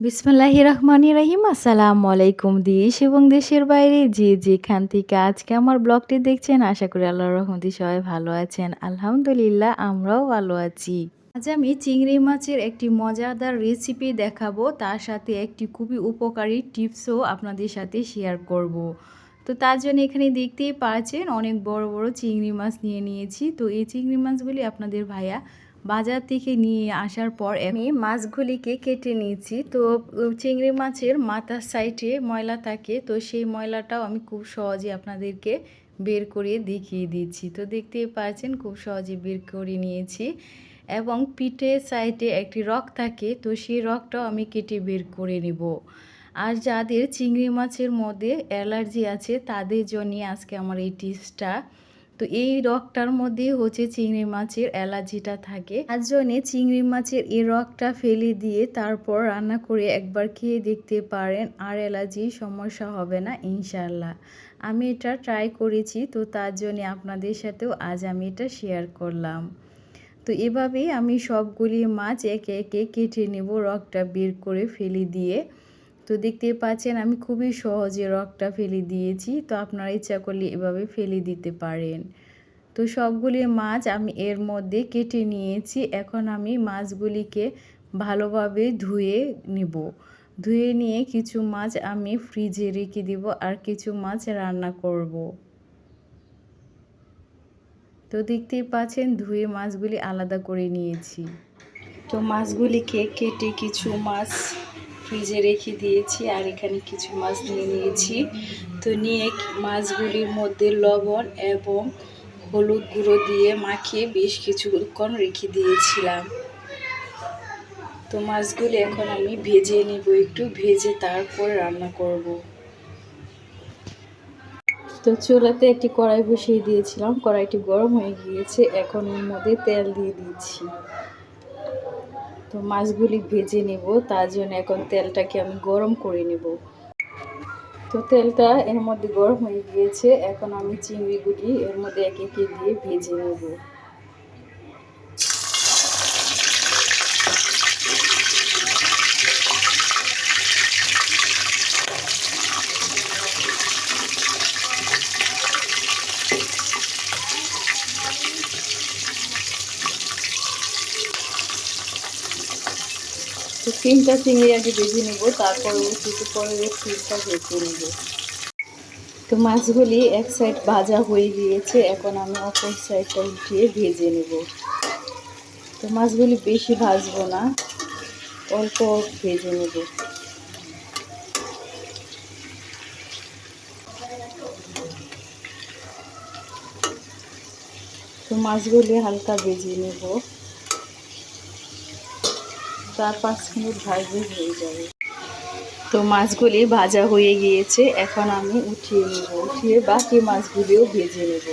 বিসমিল্লাহ রহমান রাহিম আসসালামু আলাইকুম দেশ এবং দেশের বাইরে যে যেখান থেকে আজকে আমার ব্লগটি দেখছেন, আশা করি আল্লাহর রহমতি সবাই ভালো আছেন। আলহামদুলিল্লাহ, আমরাও ভালো আছি। আজ আমি চিংড়ি মাছের একটি মজাদার রেসিপি দেখাবো। তার সাথে একটি খুবই উপকারী টিপসও আপনাদের সাথে শেয়ার করব। তো তার জন্য এখানে দেখতেই পাচ্ছেন, অনেক বড় বড় চিংড়ি মাছ নিয়ে নিয়েছি। তো এই চিংড়ি মাছগুলি আপনাদের ভাইয়া বাজার থেকে নিয়ে আসার পর আমি মাছগুলিকে কেটে নিয়েছি। তো চিংড়ি মাছের মাথার সাইডে ময়লা থাকে। তো সেই ময়লাটাও আমি খুব সহজে আপনাদেরকে বের করে দেখিয়ে দিচ্ছি। তো দেখতেই পাচ্ছেন, খুব সহজে বের করে নিয়েছি। এবং পিঠে সাইডে একটি রক থাকে। তো সেই রকটাও আমি কেটে বের করে নেব। আর যাদের চিংড়ি মাছের মধ্যে অ্যালার্জি আছে, তাদের জন্য আজকে আমার এই টিপসটা। তো এই রকটার মধ্যে হচ্ছে চিংড়ি মাছের অ্যালার্জিটা থাকে। তার জন্যে চিংড়ি মাছের এই রকটা ফেলে দিয়ে তারপর রান্না করে একবার খেয়ে দেখতে পারেন, আর অ্যালার্জির সমস্যা হবে না ইনশাল্লাহ আমি এটা ট্রাই করেছি, তো তার জন্যে আপনাদের সাথেও আজ আমি এটা শেয়ার করলাম। তো এভাবেই আমি সবগুলি মাছ একে একে কেটে নেব, রকটা বের করে ফেলে দিয়ে। তো দেখতে পাচ্ছেন আমি খুবই সহজে রকটা ফেলে দিয়েছি। তো আপনারা ইচ্ছা করলে এভাবে ফেলে দিতে পারেন। তো সবগুলি মাছ আমি এর মধ্যে কেটে নিয়েছি। এখন আমি মাছগুলিকে ভালোভাবে ধুয়ে নিব। ধুয়ে নিয়ে কিছু মাছ আমি ফ্রিজে রেখে দিব আর কিছু মাছ রান্না করব। তো দেখতেই পাচ্ছেন ধুয়ে মাছগুলি আলাদা করে নিয়েছি। তো মাছগুলিকে কেটে কিছু মাছ ফ্রিজে রেখে দিয়েছি আর এখানে কিছু মাছ নিয়ে নিয়েছি। তো নিয়ে মাছগুলির মধ্যে লবণ এবং হলুদ গুঁড়ো দিয়ে মাখিয়ে বেশ কিছুক্ষণ রেখে দিয়েছিলাম। তো মাছগুলি এখন আমি ভেজে নেব, একটু ভেজে তারপর রান্না করব। তো চুলাতে একটি কড়াই বসিয়ে দিয়েছিলাম, কড়াইটি গরম হয়ে গিয়েছে, এখন এর মধ্যে তেল দিয়ে দিচ্ছি। তো মাছগুলি ভেজে নেব, তার জন্য এখন তেলটাকে আমি গরম করে নেব। তো তেলটা এর মধ্যে গরম হয়ে গিয়েছে, এখন আমি চিংড়িগুলি এর মধ্যে এক একে দিয়ে ভেজে নেব। তো তিনটা চিংড়ি আগে ভেজে নেব, তারপর কিছু পরে তিনটা ভেজে নেব। তো মাছগুলি এক সাইড ভাজা হয়ে গিয়েছে, এখন আমি অপর সাইডটা উঠিয়ে ভেজে নেব। তো মাছগুলি বেশি ভাজবো না, অল্প ভেজে নেব। তো মাছগুলি হালকা ভেজে নেব। চার পাঁচ মিনিট ভাজলে হয়ে যাবে। তো মাছগুলি ভাজা হয়ে গিয়েছে, এখন আমি উঠিয়ে নেব, উঠিয়ে বাকি মাছগুলিও ভেজে নেব।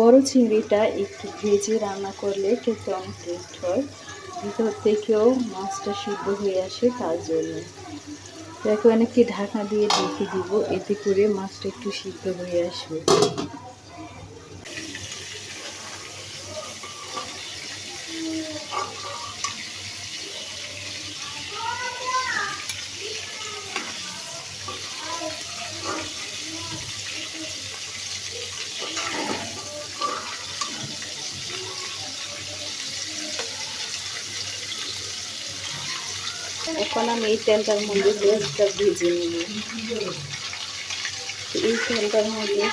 বড় চিংড়িটা একটু ভেজে রান্না করলে খেতে অনেক টেস্ট হয়। ভিতর থেকেও মাছটা সিদ্ধ হয়ে আসে তার জন্য। দেখো অনেককে ঢাকা দিয়ে ঢেকে দিব, এতে করে মাছটা একটু সিদ্ধ হয়ে আসবে। এখন আমি এই তেলটার মধ্যে পেঁয়াজটা ভেজে নেব এই তেলটার মধ্যে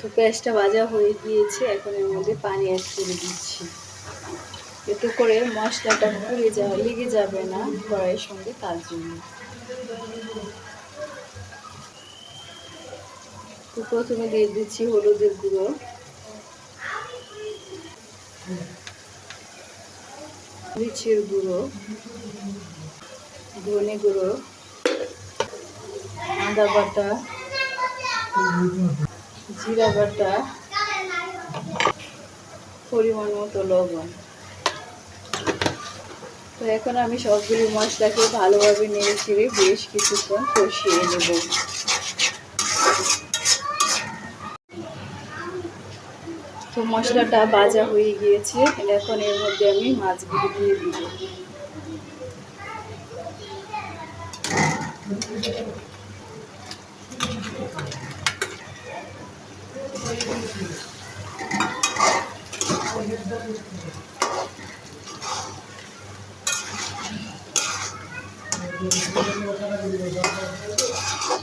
তো পেঁয়াজটা ভাজা হয়ে গিয়েছে, এখন এর মধ্যে পানি অ্যাড করে দিচ্ছি। এতে করে মশলাটা পুড়ে যাওয়া লেগে যাবে না কড়াইয়ের সঙ্গে তার জন্য। তো প্রথমে দিয়ে দিচ্ছি হলুদের গুঁড়ো। মরিচের গুঁড়ো, ধনে গুঁড়ো, আদা বাটা, জিরা বাটা, পরিমাণ মতো লবণ। তো এখন আমি সবগুলি মশলাকে ভালোভাবে নেড়ে ছেড়ে বেশ কিছুক্ষণ কষিয়ে নেব। তো মশলাটা ভাজা হয়ে গিয়েছে। এখন এর মধ্যে আমি মাছগুলি দিয়ে দিব।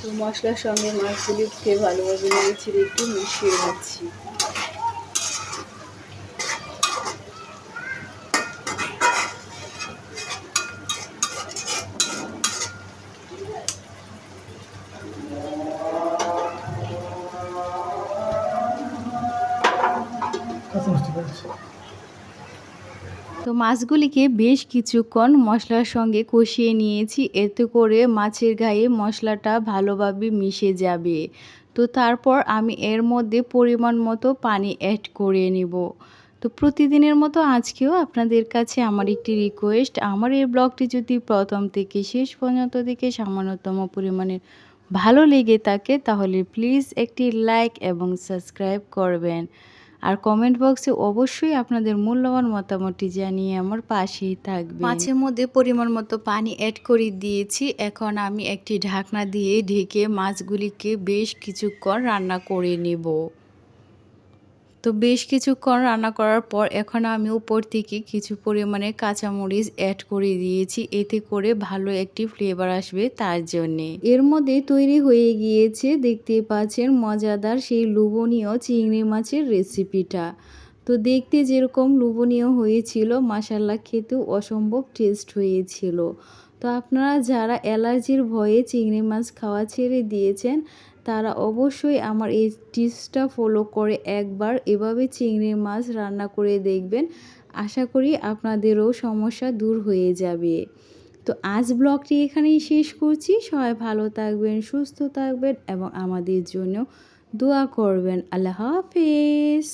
তো মশলার সঙ্গে মাছগুলিকে ভালোভাবে নেড়ে একটু মিশিয়ে নিচ্ছি। মাছগুলিকে বেশ কিছুক্ষণ মশলার সঙ্গে কষিয়ে নিয়েছি। এতে করে মাছের গায়ে মশলাটা ভালোভাবে মিশে যাবে। তো তারপর আমি এর মধ্যে পরিমাণ মতো পানি অ্যাড করে নেব। তো প্রতিদিনের মতো আজকেও আপনাদের কাছে আমার একটি রিকোয়েস্ট আমার এই ব্লগটি যদি প্রথম থেকে শেষ পর্যন্ত থেকে সামান্যতম পরিমাণের ভালো লেগে থাকে, তাহলে প্লিজ একটি লাইক এবং সাবস্ক্রাইব করবেন। আর কমেন্ট বক্সে অবশ্যই আপনাদের মূল্যবান মতামতটি জানিয়ে আমার পাশেই থাকবে মাছের মধ্যে পরিমাণ মতো পানি অ্যাড করে দিয়েছি। এখন আমি একটি ঢাকনা দিয়ে ঢেকে মাছগুলিকে বেশ কিছুক্ষণ রান্না করে নেব। তো বেশ কিছুক্ষণ রান্না করার পর এখন আমি উপর থেকে কিছু পরিমাণে কাঁচামরিচ অ্যাড করে দিয়েছি। এতে করে ভালো একটি ফ্লেভার আসবে তার জন্যে। এর মধ্যে তৈরি হয়ে গিয়েছে দেখতে পাচ্ছেন মজাদার সেই লুবনীয় চিংড়ি মাছের রেসিপিটা তো দেখতে যেরকম লুবনীয় হয়েছিল মাসাল্লা খেতেও অসম্ভব টেস্ট হয়েছিল। তো আপনারা যারা অ্যালার্জির ভয়ে চিংড়ি মাছ খাওয়া ছেড়ে দিয়েছেন তারা অবশ্যই আমার এই টিপসটা ফলো করে একবার এভাবে চিংড়ি মাছ রান্না করে দেখবেন। আশা করি আপনাদেরও সমস্যা দূর হয়ে যাবে। তো আজ ব্লগটি এখানেই শেষ করছি। সবাই ভালো থাকবেন, সুস্থ থাকবেন এবং আমাদের জন্য দোয়া করবেন। আল্লাহ হাফেজ।